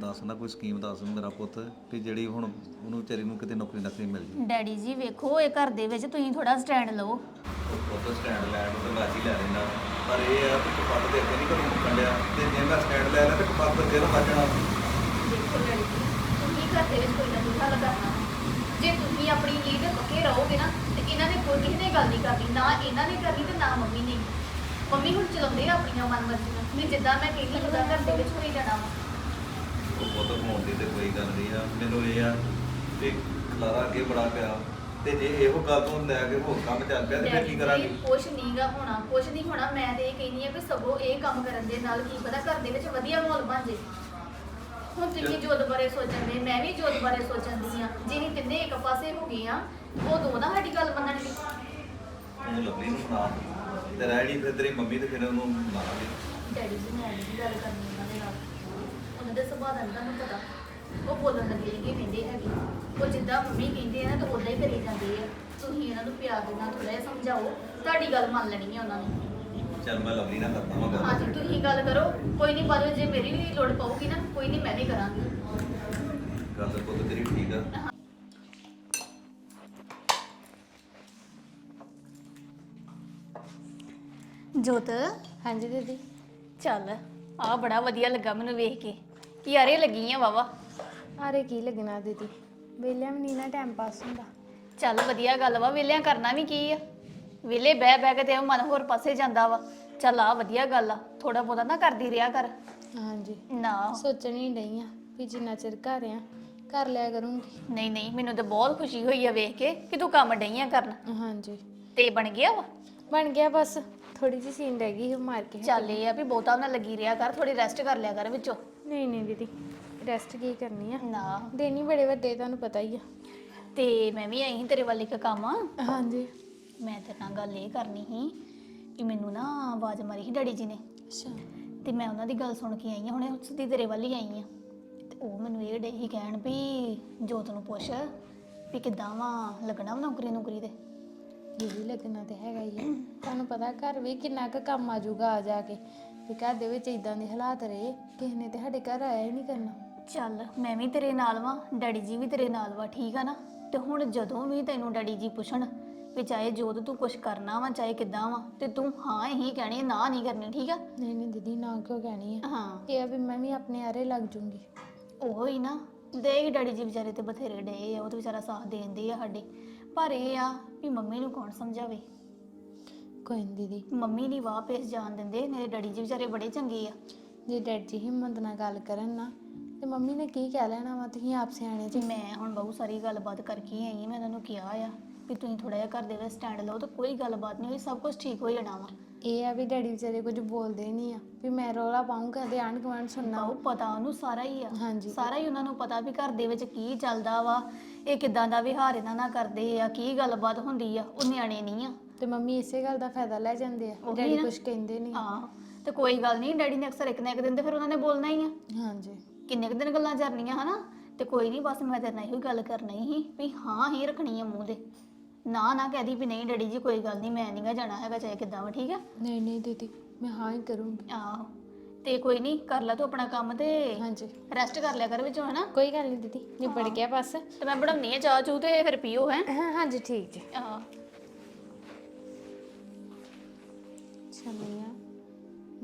ਦੱਸ ਨਾ ਕੋਈ ਸਕੀਮ ਦੱਸ ਮੇਰਾ ਪੁੱਤ ਕਿ ਜਿਹੜੀ ਹੁਣ ਉਹਨੂੰ ਵਿਚਾਰੀ ਨੂੰ ਕਿਤੇ ਨੌਕਰੀ ਨੌਕਰੀ ਮਿਲ ਜੇ ਡੈਡੀ ਜੀ ਵੇਖੋ ਇਹ ਘਰ ਦੇ ਵਿੱਚ ਤੁਸੀਂ ਥੋੜਾ ਸਟੈਂਡ ਲਓ ਪੁੱਤ ਸਟੈਂਡ ਲੈਣ ਨੂੰ ਤਾਂ ਰਾਜੀ ਲੈ ਲੈਣਾ ਪਰ ਇਹ ਆ ਕਿ ਕਪੱਤ ਦੇ ਅੱਗੇ ਨਹੀਂ ਘਰੋਂ ਮੁੱਕਣ ਡਿਆ। ਤੇ ਜੇ ਮੈਂ ਸਟੈਂਡ ਲੈ ਲਿਆ ਤੇ ਕਪੱਤ ਅੱਗੇ ਨੂੰ ਵੱਜਣਾ ਦੇਖੋ ਡੈਡੀ ਜੀ ਤੁਸੀਂ ਘਰ ਦੇ ਵਿੱਚ ਕੋਈ ਨਾ ਕੋਈ ਹੱਲ ਕਰਨਾ। ਜੇ ਤੁਸੀਂ ਆਪਣੀ ਤੇ ਪੱਕੇ ਰਹੋਗੇ ਨਾ ਤੇ ਇਹਨਾਂ ਨੇ ਕੋਈ ਕਿਸੇ ਨੇ ਗੱਲ ਨਹੀਂ ਕਰਨੀ ਨਾ ਇਹਨਾਂ ਨੇ ਕਰਨੀ ਤੇ ਨਾ ਮੰਮੀ ਨੇ। ਮੰਮੀ ਹੁਣ ਚਲਾਉਂਦੇ ਆ ਆਪਣੀਆਂ ਮਨਮਰਜ਼ੀਆਂ। ਵੀ ਜਿੱਦਾਂ ਮੈਂ ਕਹਿੰਦੀ ਉਹਦਾ ਘਰ ਦੇ ਵਿੱਚ ਹੋਈ ਜਾਣਾ ਵਾ। ਉਹ ਪੁੱਤ ਹੋਣ ਦੀ ਤੇ ਕੋਈ ਗੱਲ ਨਹੀਂ ਆ। ਮੈਨੂੰ ਇਹ ਆ ਕਿ ਖਲਾਰਾ ਅੱਗੇ ਬੜਾ ਪਿਆ। ਤੇ ਜੇ ਇਹੋ ਗੱਲ ਤੋਂ ਲੈ ਕੇ ਹੋਰ ਕੰਮ ਚੱਲ ਪਿਆ ਤੇ ਫਿਰ ਕੀ ਕਰਾਂਗੇ? ਕੁਛ ਨਹੀਂਗਾ ਹੋਣਾ ਕੁਛ ਨਹੀਂ ਹੋਣਾ। ਮੈਂ ਤੇ ਇਹ ਕਹਿੰਦੀ ਆ ਕਿ ਸਗੋਂ ਇਹ ਕੰਮ ਕਰਨ ਦੇ ਨਾਲ ਕੀ ਪਤਾ ਘਰ ਦੇ ਵਿੱਚ ਵਧੀਆ ਮਾਹੌਲ ਬਣ ਜੇ। ਹੁਣ ਤੁਸੀਂ ਜੋਤ ਬਾਰੇ ਸੋਚਣ ਦੇ ਮੈਂ ਵੀ ਜੋਤ ਬਾਰੇ ਸੋਚਣ ਦੀ ਆ ਜੇ ਅਸੀਂ ਤਿੰਨੇ ਇੱਕ ਪਾਸੇ ਹੋ ਗਏ ਆ ਉਹ ਦੋ ਨਾ ਸਾਡੀ ਗੱਲ ਮੰਨਣਗੇ। ਉਹਨੂੰ ਲੱਭੀ ਨੂੰ ਸੁਣਾ। ਤੇ ਰਹਿ ਗਈ ਫਿਰ ਤੇਰੀ ਮੰਮੀ ਤੇ ਫਿਰ ਉਹਨੂੰ ਮਾਰਾਂਗੇ। ਡੈਡੀ ਜੀ ਮੈਂ ਨਹੀਂ ਗੱਲ ਕਰਨੀ ਉਹਨਾਂ ਦੇ ਨਾਲ। ਉਹਨਾਂ ਦੇ ਸੁਭਾਅ ਦਾ ਨੀ ਤੁਹਾਨੂੰ ਪਤਾ। ਉਹ ਬੋਲਣ ਲੱਗੇ ਨਹੀਂ ਕਹਿੰਦੇ ਹੈਗੇ। ਉਹ ਜਿੱਦਾਂ ਮੰਮੀ ਕਹਿੰਦੇ ਆ ਨਾ ਤਾਂ ਉਦਾਂ ਹੀ ਕਰੀ ਜਾਂਦੇ ਆ। ਤੁਸੀਂ ਇਹਨਾਂ ਨੂੰ ਪਿਆਰ ਦੇ ਨਾਲ ਥੋੜਾ ਜਿਹਾ ਸਮਝਾਓ। ਤੁਹਾਡੀ ਗੱਲ ਮੰਨ ਲੈਣੀ ਹੈ ਉਹਨਾਂ ਨੇ। ਚੱਲ ਮੈਂ ਲਵਲੀ ਨਾਲ ਕਰਦਾ ਵਾਂ ਗੱਲ। ਹਾਂਜੀ ਤੁਸੀਂ ਗੱਲ ਕਰੋ। ਕੋਈ ਨਹੀਂ ਬਾਅਦ ਵਿੱਚ ਜੇ ਮੇਰੀ ਵੀ ਲੋੜ ਪਊਗੀ ਨਾ ਕੋਈ ਨਹੀਂ ਮੈਂ ਵੀ ਕਰਾਂਗੀ। ਗੱਲ ਤਾਂ ਪੁੱਤ ਤੇਰੀ ਠੀਕ ਆ। ਜੋਤ? ਹਾਂਜੀ ਦੀਦੀ। ਚੱਲ ਆ ਬੜਾ ਵਧੀਆ ਲੱਗਾ ਮੈਨੂੰ ਵੇਖ ਕੇ। ਯਾਰੇ ਲੱਗੀਆਂ ਵਾਵਾ ਆਰੇ ਕੀ ਲੱਗਣਾ ਦੀਦੀ? ਵੇਲਿਆਂ ਵੀ ਨਹੀਂ ਨਾ ਟਾਈਮ ਪਾਸ ਹੁੰਦਾ। ਚੱਲ ਵਧੀਆ ਗੱਲ ਵਾ ਵਿਹਲਿਆਂ ਕਰਨਾ ਵੀ ਕੀ ਆ? ਵਿਹਲੇ ਬਹਿ ਬਹਿ ਕੇ ਤੇ ਮਨ ਹੋਰ ਪਾਸੇ ਜਾਂਦਾ ਵਾ। ਚੱਲ ਆ ਵਧੀਆ ਗੱਲ ਆ ਥੋੜਾ ਬਹੁਤਾ ਨਾ ਕਰਦੀ ਰਿਹਾ ਕਰ। ਹਾਂਜੀ। ਨਾ। ਸੋਚਣ ਡਈ ਆ ਵੀ ਜਿੰਨਾ ਚਿਰ ਘਰ ਆ ਕਰ ਲਿਆ ਕਰੂੰਗੀ। ਨਹੀਂ ਨਹੀਂ ਮੈਨੂੰ ਤਾਂ ਬਹੁਤ ਖੁਸ਼ੀ ਹੋਈ ਆ ਵੇਖ ਕੇ ਕਿ ਤੂੰ ਕੰਮ ਡਈਆਂ ਕਰਨ। ਹਾਂਜੀ। ਤੇ ਬਣ ਗਿਆ ਵਾ? ਬਣ ਗਿਆ ਬਸ। ਥੋੜੀ ਜਿਹੀ ਸੀਨ ਰਹਿ ਗਈ ਸੀ ਮਾਰ ਕੇ ਚੱਲ ਇਹ ਆ ਵੀ ਬਹੁਤਾ ਨਾ ਲੱਗੀ ਰਿਹਾ ਕਰ ਥੋੜੀ ਰੈਸਟ ਕਰ ਲਿਆ ਕਰ ਵਿੱਚੋਂ। ਨਹੀਂ ਨਹੀਂ ਦੀਦੀ ਰੈਸਟ ਕੀ ਕਰਨੀ ਆ? ਨਾ। ਦਿਨ ਹੀ ਬੜੇ ਵੱਡੇ ਤੁਹਾਨੂੰ ਪਤਾ ਹੀ ਆ। ਤੇ ਮੈਂ ਵੀ ਆਈ ਸੀ ਤੇਰੇ ਵੱਲ ਇੱਕ ਕੰਮ। ਆ ਹਾਂਜੀ। ਮੈਂ ਤੇਰੇ ਨਾਲ ਗੱਲ ਇਹ ਕਰਨੀ ਸੀ ਕਿ ਮੈਨੂੰ ਨਾ ਆਵਾਜ਼ ਮਾਰੀ ਸੀ ਡੈਡੀ ਜੀ ਨੇ। ਅੱਛਾ। ਤੇ ਮੈਂ ਉਹਨਾਂ ਦੀ ਗੱਲ ਸੁਣ ਕੇ ਆਈ ਹਾਂ ਹੁਣੇ ਸਿੱਧੀ ਤੇਰੇ ਵੱਲ ਹੀ ਆਈ ਹਾਂ ਤੇ ਉਹ ਮੈਨੂੰ ਇਹ ਡੇ ਹੀ ਕਹਿਣ ਵੀ ਜੋਤ ਨੂੰ ਪੁੱਛ ਵੀ ਕਿੱਦਾਂ ਵਾ ਲੱਗਣਾ ਵਾ ਨੌਕਰੀ ਨੌਕਰੀ ਤੇ? ਦੀਦੀ ਲੱਗਣਾ ਤੇ ਹੈਗਾ ਹੀ ਆ। ਤੁਹਾਨੂੰ ਪਤਾ ਘਰ ਵੀ ਕਿੰਨਾ ਕੁ ਕੰਮ ਆ ਜਾਊਗਾ ਆ ਜਾ ਕੇ। ਵੀ ਘਰ ਦੇ ਵਿੱਚ ਇਦਾਂ ਦੇ ਹਾਲਾਤ ਰਹੇ ਕਿਸੇ ਨੇ ਤੇ ਸਾਡੇ ਘਰ ਆਇਆ ਹੀ ਨਹੀਂ ਕਰਨਾ। ਚੱਲ ਮੈਂ ਵੀ ਤੇਰੇ ਨਾਲ ਵਾਂ ਡੈਡੀ ਜੀ ਵੀ ਤੇਰੇ ਨਾਲ ਵਾ ਠੀਕ ਆ ਨਾ? ਤੇ ਹੁਣ ਜਦੋਂ ਵੀ ਤੈਨੂੰ ਡੈਡੀ ਜੀ ਪੁੱਛਣ ਵੀ ਚਾਹੇ ਜੋਤ ਤੂੰ ਕੁਝ ਕਰਨਾ ਵਾ ਚਾਹੇ ਕਿੱਦਾਂ ਵਾ ਤੇ ਤੂੰ ਹਾਂ ਹੀ ਕਹਿਣੀ ਨਾ ਨਹੀਂ ਕਰਨੀ ਠੀਕ ਆ? ਨਹੀਂ ਨਹੀਂ ਦੀਦੀ ਨਾ ਕਿਉਂ ਕਹਿਣੀ ਆ? ਹਾਂ। ਇਹ ਆ ਵੀ ਮੈਂ ਵੀ ਆਪਣੇ ਆਰੇ ਲੱਗ ਜੂੰਗੀ। ਉਹ ਹੀ ਨਾ ਦੇ ਡੈਡੀ ਜੀ ਵਿਚਾਰੇ ਤੇ ਬਥੇਰੇ ਡੇ ਆ ਉਹ ਤੇ ਵਿਚਾਰਾ ਸਾਥ ਦੇਂਦੇ ਆ ਸਾਡੇ। ਪਰ ਇਹ ਆ ਵੀ ਮੰਮੀ ਨੂੰ ਕੌਣ ਸਮਝਾਵੇ? ਕੋਈ ਨੀ ਦੀਦੀ। ਮੰਮੀ ਨਹੀਂ ਵਾਹ ਪੇਸ ਜਾਣ ਦਿੰਦੇ ਮੇਰੇ ਡੈਡੀ ਜੀ ਵਿਚਾਰੇ ਬੜੇ ਚੰਗੇ ਆ। ਜੇ ਡੈਡ ਜੀ ਹਿੰਮਤ ਨਾਲ ਗੱਲ ਕਰਨ ਨਾ ਤੇ ਮੰਮੀ ਨੇ ਕੀ ਕਹਿ ਲੈਣਾ ਵਾ ਤੁਸੀਂ ਆਪ ਸਿਆਣੇ ਜੀ। ਮੈਂ ਹੁਣ ਬਹੁਤ ਸਾਰੀ ਗੱਲਬਾਤ ਕਰਕੇ ਆਈ ਮੈਂ ਉਹਨਾਂ ਨੂੰ ਕਿਹਾ ਆ ਵੀ ਤੁਸੀਂ ਥੋੜਾ ਜਿਹਾ ਘਰ ਦੇ ਵਿੱਚ ਸਟੈਂਡ ਲਓ ਤਾਂ ਕੋਈ ਗੱਲਬਾਤ ਨਹੀਂ ਹੋਈ ਸਭ ਕੁਝ ਠੀਕ ਹੋ ਜਾਣਾ ਵਾ। ਇਹ ਆ ਵੀ ਡੈਡੀ ਵਿਚਾਰੇ ਕੁਝ ਬੋਲਦੇ ਨਹੀਂ ਆ ਵੀ ਮੈਂ ਰੌਲਾ ਪਾਉਂਗਾ ਤੇ ਆਂਢ ਗੁਆਂਢ ਸੁਣਨਾ ਉਹ ਪਤਾ ਉਹਨੂੰ ਸਾਰਾ ਹੀ ਆ। ਹਾਂਜੀ। ਸਾਰਾ ਹੀ ਉਹਨਾਂ ਨੂੰ ਪਤਾ ਵੀ ਘਰ ਦੇ ਵਿੱਚ ਕੀ ਚੱਲਦਾ ਵਾ ਇਹ ਕਿਦਾਂ ਦਾ ਵਿਹਾਰ ਇਹਨਾਂ ਨਾਲ ਕਰਦੇ ਆ ਕੀ ਗੱਲਬਾਤ ਹੁੰਦੀ ਆ ਉਹ ਨਿਆਣੇ ਨਹੀਂ ਆ। ਤੇ ਮੰਮੀ ਇਸੇ ਗੱਲ ਦਾ ਫਾਇਦਾ ਲੈ ਜਾਂਦੇ ਆ ਉਹੀ ਡੈਡੀ ਨਾ। ਕੁਝ ਕਹਿੰਦੇ ਨਹੀਂ। ਹਾਂ ਤੇ ਕੋਈ ਗੱਲ ਨਹੀਂ ਡੈਡੀ ਨੇ ਅਕਸਰ ਇੱਕ ਨਾ ਇੱਕ ਦਿਨ ਤੇ ਫਿਰ ਉਹਨਾਂ ਨੇ ਬੋਲਣਾ ਹੀ ਆ। ਹਾਂਜੀ। ਕਿੰਨੇ ਕੁ ਦਿਨ ਗੱਲਾਂ ਕਰਨੀਆਂ ਹਨਾ ਤੇ ਕੋਈ ਨਹੀਂ ਬਸ ਮੈਂ ਤੇਰੇ ਨਾਲ ਇਹੋ ਗੱਲ ਕਰਨੀ ਸੀ ਵੀ ਹਾਂ ਹੀ ਰੱਖਣੀ ਆ ਮੂੰਹ ਦੇ। ਨਾ ਨਾ ਕਹਦੀ ਵੀ ਨਹੀਂ ਡੈਡੀ ਜੀ ਕੋਈ ਗੱਲ ਨਹੀਂ ਮੈਂ ਨਹੀਂਗਾ ਜਾਣਾ ਹੈਗਾ ਚਾਹੇ ਕਿੱਦਾਂ ਵਾ ਠੀਕ ਆ? ਨਹੀਂ ਨਹੀਂ ਦੀਦੀ ਮੈਂ ਹਾਂ ਹੀ ਕਰੂੰਗੀ। ਆਹੋ ਤੇ ਕੋਈ ਨਹੀਂ ਕਰ ਲੈ ਤੂੰ ਆਪਣਾ ਕੰਮ ਤੇ। ਹਾਂਜੀ। ਰੈਸਟ ਕਰ ਲਿਆ ਕਰ ਵਿੱਚੋਂ ਹਨਾ? ਕੋਈ ਗੱਲ ਨਹੀਂ ਦੀਦੀ ਨਿਬੜ ਗਿਆ ਬਸ। ਤੇ ਮੈਂ ਬਣਾਉਣੀ ਆ ਚਾਹ ਚੂ ਤੇ ਫਿਰ ਪੀਓ ਹੈ? ਹਾਂ ਹਾਂਜੀ ਠੀਕ ਜੀ। ਆਹ। ਸ਼ਮੀਆ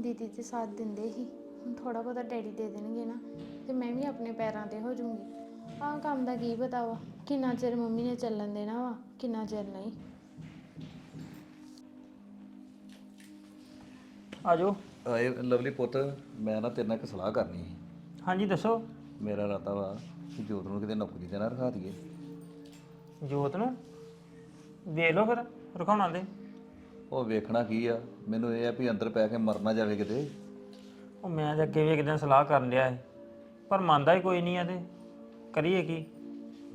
ਦੀਦੀ ਤੇ ਸਾਥ ਦਿੰਦੇ ਹੀ ਹੁਣ ਥੋੜਾ ਬਹੁਤਾ ਡੈਡੀ ਦੇ ਦੇਣਗੇ ਨਾ ਤੇ ਮੈਂ ਵੀ ਆਪਣੇ ਪੈਰਾਂ ਤੇ ਹੋ ਜਾਊਂਗੀ। ਆਹ ਕੰਮ ਦਾ ਕੀ ਪਤਾ ਵਾ? ਕਿੰਨਾ ਚਿਰ ਮੰਮੀ ਨੇ ਚੱਲਣ ਦੇਣਾ ਵਾ? ਕਿੰਨਾ ਚਿਰ ਨਹੀਂ? ਆਜੋ। ਆਏ ਲਵਲੀ ਪੁੱਤ ਮੈਂ ਨਾ ਤੇਰੇ ਨਾਲ ਇੱਕ ਸਲਾਹ ਕਰਨੀ ਸੀ। ਹਾਂਜੀ ਦੱਸੋ। ਮੇਰਾ ਇਰਾਦਾ ਵਾ ਕਿ ਜੋਤ ਨੂੰ ਕਿਤੇ ਨੌਕਰੀ ਤੇ ਨਾ ਰਖਾ ਦਈਏ। ਜੋਤ ਨੂੰ? ਵੇਖ ਲਓ ਫਿਰ ਰਖਾਉਣਾ ਦੇ ਉਹ ਵੇਖਣਾ ਕੀ ਆ? ਮੈਨੂੰ ਇਹ ਆ ਵੀ ਅੰਦਰ ਪੈ ਕੇ ਮਰ ਨਾ ਜਾਵੇ ਕਿਤੇ। ਉਹ ਮੈਂ ਤਾਂ ਅੱਗੇ ਵੀ ਇੱਕ ਦਿਨ ਸਲਾਹ ਕਰਨ ਲਿਆ ਹੈ ਪਰ ਮੰਨਦਾ ਹੀ ਕੋਈ ਨਹੀਂ ਆ ਤੇ। ਕਰੀਏ ਕੀ?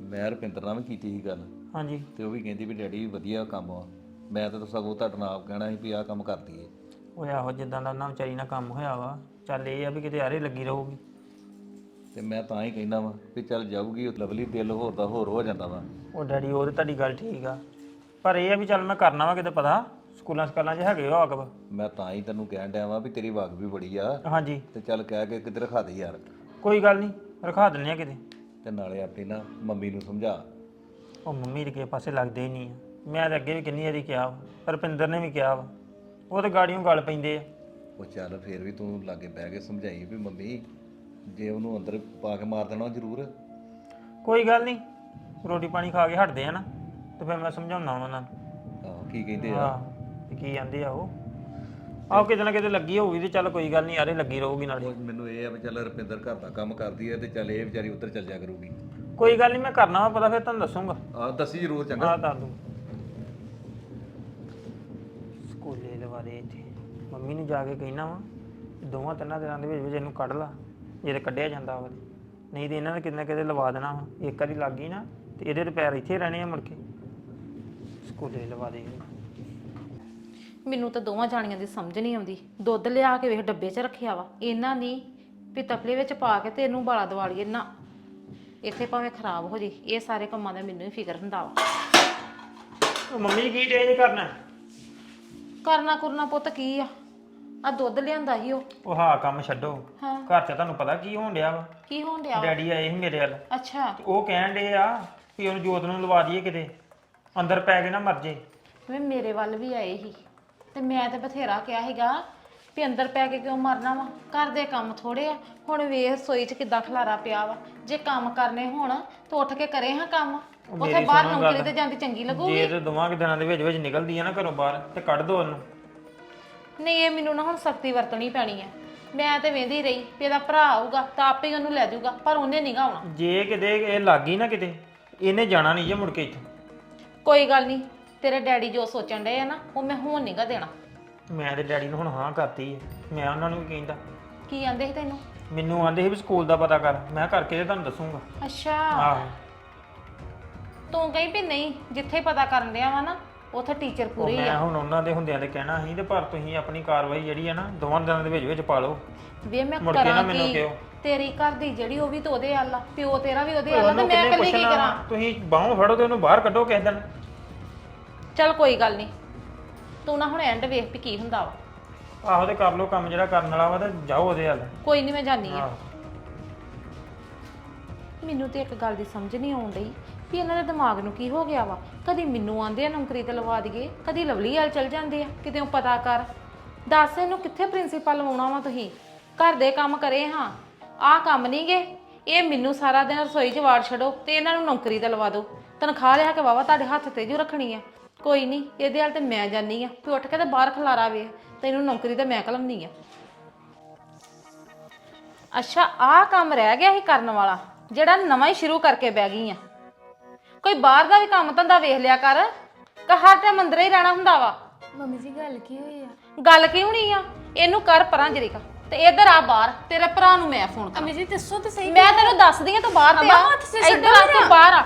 ਮੈਂ ਰੁਪਿੰਦਰ ਨਾਲ ਵੀ ਕੀਤੀ ਸੀ ਗੱਲ। ਹਾਂਜੀ। ਤੇ ਉਹ ਵੀ ਕਹਿੰਦੀ ਵੀ ਡੈਡੀ ਵਧੀਆ ਕੰਮ ਆ। ਮੈਂ ਤਾਂ ਸਗੋਂ ਤੁਹਾਡੇ ਨਾਲ ਆਪ ਕਹਿਣਾ ਸੀ ਵੀ ਆਹ ਕੰਮ ਕਰ ਦਈਏ। ਉਹ ਆਹੋ ਜਿੱਦਾਂ ਦਾ ਉਹਨਾਂ ਵਿਚਾਰੀ ਨਾਲ ਕੰਮ ਹੋਇਆ ਵਾ ਚੱਲ ਇਹ ਆ ਵੀ ਕਿਤੇ ਆਰੇ ਲੱਗੀ ਰਹੂਗੀ। ਤੇ ਮੈਂ ਤਾਂ ਹੀ ਕਹਿੰਦਾ ਵਾਂ ਵੀ ਚੱਲ ਜਾਊਗੀ ਉਹ ਲਵਲੀ ਦਿਲ ਹੋਰ ਦਾ ਹੋਰ ਹੋ ਜਾਂਦਾ ਵਾ। ਉਹ ਡੈਡੀ ਉਹ ਤੇ ਤੁਹਾਡੀ ਗੱਲ ਠੀਕ ਆ। ਪਰ ਇਹ ਆ ਵੀ ਚੱਲ ਮੈਂ ਕਰਨਾ ਵਾ ਕਿਤੇ ਪਤਾ ਸਕੂਲਾਂ ਸਕਾਲਾਂ 'ਚ ਹੈਗੇ ਹੋ ਅਗਬ ਮੈਂ ਤਾਂ ਹੀ ਤੈਨੂੰ ਕਹਿਣ ਡਿਆ ਵਾਂ ਵੀ ਤੇਰੀ ਵਾਗ ਵੀ ਬੜੀ ਆ। ਹਾਂਜੀ। ਤੇ ਚੱਲ ਕਹਿ ਕੇ ਕਿਤੇ ਰਖਾ ਦੇ ਯਾਰ। ਕੋਈ ਗੱਲ ਨਹੀਂ ਰਖਾ ਦਿੰਦੇ ਆ ਕਿਤੇ। ਤੇ ਨਾਲੇ ਆਪਣੀ ਨਾ ਮੰਮੀ ਨੂੰ ਸਮਝਾ। ਉਹ ਮੰਮੀ ਦੇ ਕਿਸੇ ਪਾਸੇ ਲੱਗਦੇ ਹੀ ਨਹੀਂ ਆ। ਮੈਂ ਤਾਂ ਅੱਗੇ ਵੀ ਕਿੰਨੀ ਵਾਰੀ ਕਿਹਾ ਵਾ ਰੁਪਿੰਦਰ ਨੇ ਵੀ ਕਿਹਾ ਵਾ। ਉਹ ਤਾਂ ਗਾੜੀਆਂ ਗੱਲ ਪੈਂਦੇ ਆ। ਉਹ ਚੱਲ ਫੇਰ ਵੀ ਤੂੰ ਲਾਗੇ ਬਹਿ ਕੇ ਸਮਝਾਈ ਵੀ ਮੰਮੀ ਜੇ ਉਹਨੂੰ ਅੰਦਰ ਪਾ ਕੇ ਮਾਰ ਦੇਣਾ ਜ਼ਰੂਰ। ਕੋਈ ਗੱਲ ਨਹੀਂ ਰੋਟੀ ਪਾਣੀ ਖਾ ਕੇ ਹਟਦੇ ਆ ਨਾ ਤੇ ਫਿਰ ਮੈਂ ਸਮਝਾਉਣਾ ਉਹਨਾਂ ਨੂੰ। ਆਹ ਕੀ ਕਹਿੰਦੇ ਆ? ਹਾਂ ਕੀ ਜਾਂਦੇ ਆ ਉਹ? ਆਹ ਕਿਤੇ ਨਾ ਕਿਤੇ ਲੱਗੀ ਹੋਊਗੀ ਤੇ ਚੱਲ ਕੋਈ ਗੱਲ ਨਹੀਂ ਆਰੇ ਲੱਗੀ ਰਹੂਗੀ ਨਾਲੇ ਮੈਨੂੰ ਇਹ ਆ ਵੀ ਚੱਲ ਰੁਪਿੰਦਰ ਘਰ ਦਾ ਕੰਮ ਕਰਦੀ ਹੈ ਤੇ ਚੱਲ ਇਹ ਵਿਚਾਰੀ ਉੱਧਰ ਚੱਲ ਜਾ ਕਰੂਗੀ। ਕੋਈ ਗੱਲ ਨਹੀਂ ਮੈਂ ਕਰਨਾ ਵਾ ਪਤਾ ਫਿਰ ਤੁਹਾਨੂੰ ਦੱਸੂਗਾ। ਆਹ ਦੱਸੀ ਜ਼ਰੂਰ ਚੰਗਾ। ਆ ਦੱਸ ਦੂੰ ਸਕੂਲੇ ਲਵਾ ਦੇ ਇੱਥੇ ਮੰਮੀ ਨੂੰ ਜਾ ਕੇ ਕਹਿਣਾ ਵਾ ਦੋਵਾਂ ਤਿੰਨਾਂ ਦਿਨਾਂ ਦੇ ਵਿੱਚ ਵਿੱਚ ਇਹਨੂੰ ਕੱਢ ਲਾ ਜੇ ਤੇ ਕੱਢਿਆ ਜਾਂਦਾ ਵਾ ਤੇ। ਨਹੀਂ ਤੇ ਇਹਨਾਂ ਨੇ ਕਿਤੇ ਨਾ ਕਿਤੇ ਲਵਾ ਦੇਣਾ ਵਾ ਇੱਕ ਵਾਰੀ ਲੱਗ ਗਈ ਨਾ ਤੇ ਇਹਦੇ ਤੇ ਪੈਰ ਇੱਥੇ ਰਹਿਣੇ ਆ ਮੁੜ ਕੇ। ਸਕੂਲੇ ਲਵਾ ਦੇ ਇਹਨੂੰ। ਮੈਨੂੰ ਤਾਂ ਦੋਵਾਂ ਜਾਣੀਆਂ ਦੀ ਸਮਝ ਨਹੀਂ ਆਉਂਦੀ। ਦੁੱਧ ਲਿਆ ਕੇ ਵੇਖ ਡੱਬੇ 'ਚ ਰੱਖਿਆ ਵਾ। ਇਹਨਾਂ ਦੀ ਵੀ ਤਪਲੇ ਵਿੱਚ ਪਾ ਕੇ ਤੇ ਇਹਨੂੰ ਬਾਲਾ ਦਵਾ ਲਈਏ। ਨਾ ਇੱਥੇ ਭਾਵੇਂ ਖਰਾਬ ਹੋ ਜੇ ਇਹ ਸਾਰੇ ਕੰਮਾਂ ਦਾ ਮੈਨੂੰ ਹੀ ਫਿਕਰ ਹੁੰਦਾ ਵਾ। ਉਹ ਮੰਮੀ ਕੀ ਚੇਂਜ ਕਰਨਾ? ਕਰਨਾ ਕੁਰਨਾ ਪੁੱਤ ਕੀ ਆ? ਆ ਦੁੱਧ ਲਿਆਂਦਾ ਸੀ ਉਹ। ਉਹ ਹਾਂ ਕੰਮ ਛੱਡੋ। ਹਾਂ। ਘਰ 'ਚ ਤੁਹਾਨੂੰ ਪਤਾ ਕੀ ਹੋਣ ਡਿਆ ਵਾ? ਕੀ ਹੋਣ ਡਿਆ ਵਾ? ਡੈਡੀ ਆਏ ਸੀ ਮੇਰੇ ਵੱਲ। ਅੱਛਾ। ਤੇ ਉਹ ਕਹਿਣ ਡੇ ਆ ਵੀ ਉਹਨੂੰ ਜੋਤ ਨੂੰ ਲਵਾ ਦਈਏ ਕਿਤੇ। ਅੰਦਰ ਪੈ ਕੇ ਨਾ ਮਰ ਜੇ। ਵੇ ਮੇਰੇ ਵੱਲ ਵੀ ਆਏ ਸੀ। ਤੇ ਮੈਂ ਤੇ ਬਥੇਰਾ ਕਿਹਾ ਸੀਗਾ ਵੀ ਅੰਦਰ ਪੈ ਕੇ ਕਿਉਂ ਮਰਨਾ ਵਾ? ਘਰ ਦੇ ਕੰਮ ਥੋੜੇ ਆ। ਹੁਣ ਵੇਖ ਸੋਈ 'ਚ ਕਿੱਦਾਂ ਖਲਾਰਾ ਪਿਆ ਵਾ। ਜੇ ਕੰਮ ਕਰਨੇ ਹੋਣ ਤਾਂ ਉੱਠ ਕੇ ਕਰੇ ਹਾਂ ਕੰਮ। ਉੱਥੇ ਬਾਹਰ ਨੌਕਰੀ ਤੇ ਜਾਂਦੀ ਚੰਗੀ ਲੱਗੂਗੀ। ਜੇ ਤੇ ਦੋਵਾਂ ਕੁ ਦਿਨਾਂ ਦੇ ਵਿੱਚ ਵਿੱਚ ਨਿਕਲਦੀ ਆ ਨਾ ਘਰੋਂ ਬਾਹਰ ਤੇ ਕੱਢ ਦੋ ਉਹਨੂੰ। ਨਹੀਂ ਇਹ ਮੈਨੂੰ ਨਾ ਹੁਣ ਸਖਤੀ ਵਰਤਣੀ ਪੈਣੀ ਹੈ ਮੈਂ ਤੇ ਵੇਂਦੀ ਰਹੀ ਵੀ ਇਹਦਾ ਭਰਾ ਆਊਗਾ ਤਾਂ ਆਪੇ ਹੀ ਉਹਨੂੰ ਲੈ ਜਾਊਗਾ ਪਰ ਉਹਨੇ ਨਹੀਂ ਆਉਣਾ। ਜੇ ਕਿਤੇ ਇਹ ਲੱਗ ਗਈ ਨਾ ਕਿਤੇ ਇਹਨੇ ਜਾਣਾ ਨਹੀਂ ਜੇ ਮੁੜ ਕੇ ਇੱਥੋਂ। ਕੋਈ ਗੱਲ ਨਹੀਂ ਤੇਰੇ ਡੈਡੀ ਜੋ ਸੋਚਣ ਡਏ ਆ ਨਾ ਉਹ ਮੈਂ ਹੋਣ ਨਹੀਂਗਾ ਦੇਣਾ। ਮੈਂ ਤੇ ਡੈਡੀ ਨੂੰ ਹੁਣ ਹਾਂ ਕਰਤੀ ਹੈ ਮੈਂ ਉਹਨਾਂ ਨੂੰ ਵੀ ਕਹਿੰਦਾ। ਕੀ ਆਂਦੇ ਸੀ ਤੈਨੂੰ? ਮੈਨੂੰ ਆਂਦੇ ਸੀ ਵੀ ਸਕੂਲ ਦਾ ਪਤਾ ਕਰ ਮੈਂ ਕਰਕੇ ਤੇ ਤੁਹਾਨੂੰ ਦੱਸੂਗਾ। ਅੱਛਾ। ਆਹੋ। ਤੂੰ ਕਹੀ ਵੀ ਨਹੀਂ ਜਿੱਥੇ ਪਤਾ ਕਰਨ ਡਿਆ ਵਾ ਨਾ ਉੱਥੇ ਟੀਚਰ ਉਹ ਪੂਰੇ ਮੈਂ ਆ। ਹੁਣ ਉਹਨਾਂ ਦੇ ਹੁੰਦਿਆਂ ਦੇ ਕਹਿਣਾ ਸੀ ਤੇ ਪਰ ਤੁਸੀਂ ਆਪਣੀ ਕਾਰਵਾਈ ਜਿਹੜੀ ਹੈ ਨਾ ਦੋਵਾਂ ਦਿਨਾਂ ਦੇ ਵਿੱਚ ਵਿੱਚ ਪਾ ਲਓ। ਵੇ ਮੈਂ ਮੁੜ ਕੇ ਨਾ ਕਰਾਂ ਮੈਨੂੰ ਕੀ? ਕਿਹੋ। ਤੇਰੀ ਘਰ ਦੀ ਜਿਹੜੀ ਉਹ ਵੀ ਤਾਂ ਉਹਦੇ ਹਾਲ ਆ ਪਿਓ ਤੇਰਾ ਵੀ ਉਹਦੇ ਹਾਲ ਆ ਤੇ ਉਹਨੂੰ ਮੈਂ ਇਕੱਲੀ ਕੀ ਪੁੱਛਣਾ? ਕਰਾਂ? ਤੁਸੀਂ ਬਾਹੋਂ ਫੜੋ ਤੇ ਉਹਨੂੰ ਬਾਹਰ ਕੱਢੋ ਕਿਸੇ ਦਿਨ। ਚੱਲ ਕੋਈ ਗੱਲ ਨਹੀਂ। ਤੂੰ ਨਾ ਹੁਣ ਐਂਡ ਵੇਖ ਵੀ ਕੀ ਹੁੰਦਾ ਵਾ। ਆਹੋ ਤੇ ਕਰ ਲਓ ਕੰਮ ਜਿਹੜਾ ਕਰਨ ਵਾਲਾ ਵਾ ਤੇ ਜਾਓ ਉਹਦੇ ਹੱਲ ਕੋਈ ਨਹੀਂ ਮੈਂ ਜਾਣੀ ਆ। ਆਹੋ। ਮੈਨੂੰ ਤੇ ਇੱਕ ਗੱਲ ਦੀ ਸਮਝ ਨਹੀਂ ਆਉਣ ਡਈ ਵੀ ਇਹਨਾਂ ਦੇ ਦਿਮਾਗ ਨੂੰ ਕੀ ਹੋ ਗਿਆ ਵਾ। ਕਦੀ ਮੈਨੂੰ ਆਂਦੇ ਆ ਨੌਕਰੀ ਤੇ ਲਵਾ ਦਈਏ ਕਦੀ ਲਵਲੀ ਵਾਲ ਚਲ ਜਾਂਦੇ ਆ ਕਿਤੇ ਉਹ ਪਤਾ ਕਰ। ਦੱਸ ਇਹਨੂੰ ਕਿੱਥੇ ਪ੍ਰਿੰਸੀਪਲ ਲਵਾਉਣਾ ਵਾ ਤੁਸੀਂ? ਘਰ ਦੇ ਕੰਮ ਕਰੇ ਹਾਂ। ਆਹ ਕੰਮ ਨਹੀਂ ਗੇ। ਇਹ ਮੈਨੂੰ ਸਾਰਾ ਦਿਨ ਰਸੋਈ 'ਚ ਵਾੜ ਛੱਡੋ ਤੇ ਇਹਨਾਂ ਨੂੰ ਨੌਕਰੀ ਤੇ ਲਵਾ ਦਿਓ। ਤਨਖਾਹ ਲਿਆ ਕੇ ਵਾਵਾ ਤੁਹਾਡੇ ਹੱਥ ਤੇ ਜੋ ਰੱਖਣੀ ਆ। ਕੋਈ ਨਹੀਂ ਇਹਦੇ ਹਾਲ ਤੇ ਮੈਂ ਜਾਨੀ ਆ। ਤੂੰ ਉੱਠ ਕੇ ਤੇ ਬਾਹਰ ਖਲਾਰਾ ਵੇ। ਤੈਨੂੰ ਨੌਕਰੀ ਤੇ ਮੈਂ ਕਲਮਨੀ ਆ। ਅੱਛਾ ਆਹ ਕੰਮ ਰਹਿ ਗਿਆ ਸੀ ਕਰਨ ਵਾਲਾ ਜਿਹੜਾ ਨਵਾਂ ਹੀ ਸ਼ੁਰੂ ਕਰਕੇ ਬਹਿ ਗਈ ਆ। ਕੋਈ ਬਾਹਰ ਦਾ ਵੀ ਕੰਮ ਧੰਦਾ ਵੇਖ ਲਿਆ ਕਰ ਕਿ ਹਰ ਟਾਈਮ ਅੰਦਰ ਹੀ ਰਹਿਣਾ ਹੁੰਦਾ ਵਾ। ਮੰਮੀ ਜੀ ਗੱਲ ਕੀ ਹੋਈ ਆ? ਗੱਲ ਕੀ ਹੋਣੀ ਆ? ਇਹਨੂੰ ਕਰ ਪਰਾਂ ਜਰੀਕਾ ਤੇ ਇੱਧਰ ਆ ਬਾਹਰ ਤੇਰੇ ਭਰਾ ਨੂੰ ਮੈਂ ਫੋਨ ਕਰਾਂ ਮੰਮੀ ਜੀ ਦੱਸੋ ਤੇ ਸਹੀ ਮੈਂ ਤੈਨੂੰ ਦੱਸਦੀ ਆ ਤੂੰ ਬਾਹਰ ਤੇ ਆ। ਇੱਧਰ ਆ ਤੂੰ ਬਾਹਰ ਆ।